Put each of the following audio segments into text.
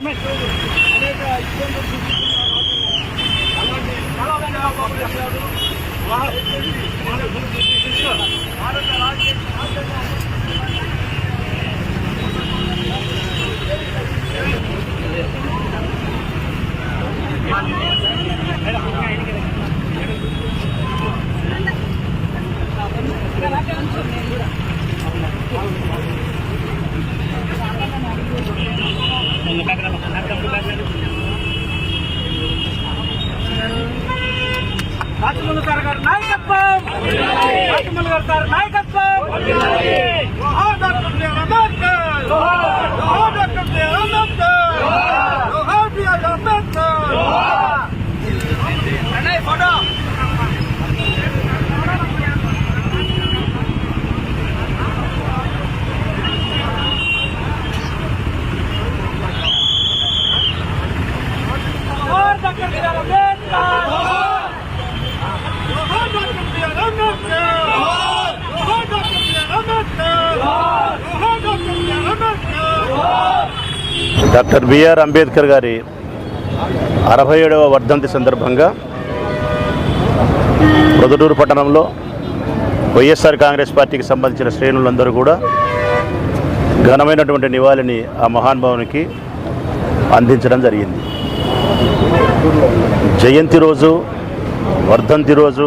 అనేక ఇబ్బందులు అలాంటి చాలా బాబు చేశారు భారత రాజ్యాంగ రాజమౌళి సార్ గారి నాయకత్వం! రాజమౌళి గారి నాయకత్వం జోహార్ డాక్టర్ బిఆర్ అంబేద్కర్ జోహార్ డాక్టర్ బిఆర్ అంబేద్కర్ జోహార్ బిఆర్ అంబేద్కర్ అన్నయ్య ఫోటో జోహార్ డాక్టర్ బిఆర్ అంబేద్కర్ జోహార్ డాక్టర్ బిఆర్ అంబేద్కర్ జోహార్ డాక్టర్ బిఆర్ అంబేద్కర్ జోహార్ doctor B R Ambedkar doctor B R Ambedkar గారి అరవై ఏడవ వర్ధంతి సందర్భంగా మొదటూరు పట్టణంలో వైఎస్ఆర్ కాంగ్రెస్ పార్టీకి సంబంధించిన శ్రేణులందరూ కూడా ఘనమైనటువంటి నివాళిని ఆ మహానుభావునికి అందించడం జరిగింది. జయంతి రోజు వర్ధంతి రోజు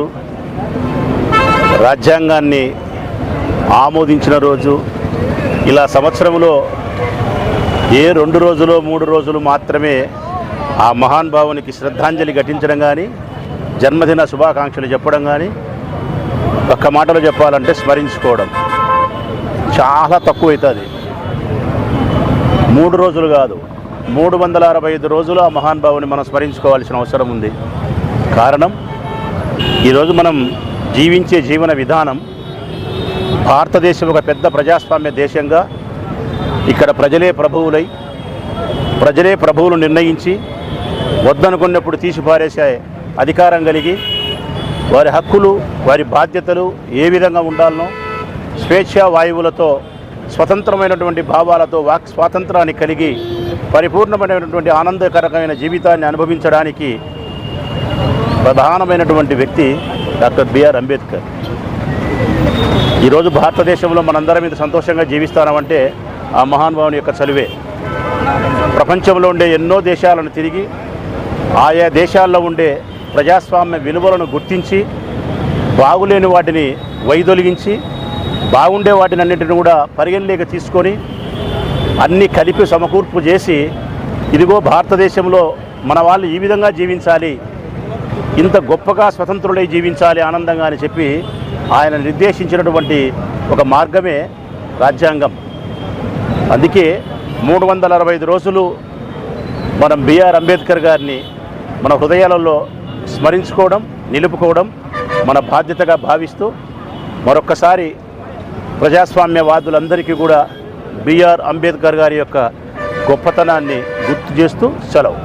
రాజ్యాంగాన్ని ఆమోదించిన రోజు ఇలా సంవత్సరంలో ఏ రెండు రోజులు మూడు రోజులు మాత్రమే ఆ మహానుభావునికి శ్రద్ధాంజలి ఘటించడం కానీ జన్మదిన శుభాకాంక్షలు చెప్పడం కానీ ఒక్క మాటలో చెప్పాలంటే స్మరించుకోవడం. చాలా తక్కువ అవుతుంది మూడు రోజులు కాదు మూడు వందల అరవై ఐదు రోజులు ఆ మహానుభావుని మనం స్మరించుకోవాల్సిన అవసరం ఉంది. కారణం ఈరోజు మనం జీవించే జీవన విధానం భారతదేశం ఒక పెద్ద ప్రజాస్వామ్య దేశంగా ఇక్కడ ప్రజలే ప్రభువులై ప్రజలే ప్రభువులు నిర్ణయించి వద్దనుకున్నప్పుడు తీసిపారేసే అధికారం కలిగి వారి హక్కులు వారి బాధ్యతలు ఏ విధంగా ఉండాలనో స్వేచ్ఛా వాయువులతో స్వతంత్రమైనటువంటి భావాలతో వాక్ స్వాతంత్రాన్ని కలిగి పరిపూర్ణమైనటువంటి ఆనందకరమైన జీవితాన్ని అనుభవించడానికి ప్రధానమైనటువంటి వ్యక్తి డాక్టర్ బిఆర్ అంబేద్కర్. ఈరోజు భారతదేశంలో మనందరం మీద సంతోషంగా జీవిస్తామంటే ఆ మహానుభావుని యొక్క చలువే. ప్రపంచంలో ఉండే ఎన్నో దేశాలను తిరిగి ఆయా దేశాల్లో ఉండే ప్రజాస్వామ్య విలువలను గుర్తించి బాగులేని వాటిని వైదొలిగించి బాగుండే వాటిని అన్నింటిని కూడా పరిగణలోకి తీసుకొని అన్నీ కలిపి సమకూర్పు చేసి ఇదిగో భారతదేశంలో మన వాళ్ళు ఈ విధంగా జీవించాలి ఇంత గొప్పగా స్వతంత్రులై జీవించాలి ఆనందంగా అని చెప్పి ఆయన నిర్దేశించినటువంటి ఒక మార్గమే రాజ్యాంగం. అందుకే మూడు వందల అరవై ఐదు రోజులు మనం బిఆర్ అంబేద్కర్ గారిని మన హృదయాలలో స్మరించుకోవడం నిలుపుకోవడం మన బాధ్యతగా భావిస్తూ మరొక్కసారి ప్రజాస్వామ్యవాదులందరికీ కూడా బిఆర్ అంబేద్కర్ గారి యొక్క గొప్పతనాన్ని గుర్తు చేస్తూ సెలవు.